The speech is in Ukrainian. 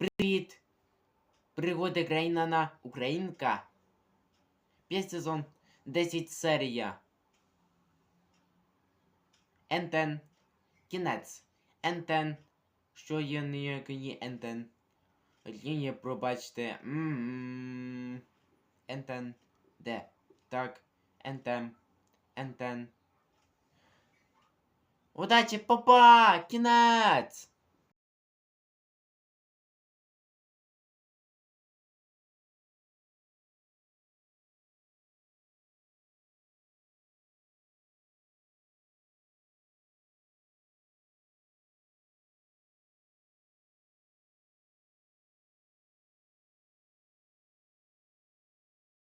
Привіт! Пригоди країна Українка. 5 сезон, 10 серія. Ентен. Кінець. Ентен. Що є ніякої ентен? Лінія, пробачте. Ммм. Ентен. Де? Так. Ентен. Ентен. Удачі, папа! Кінець!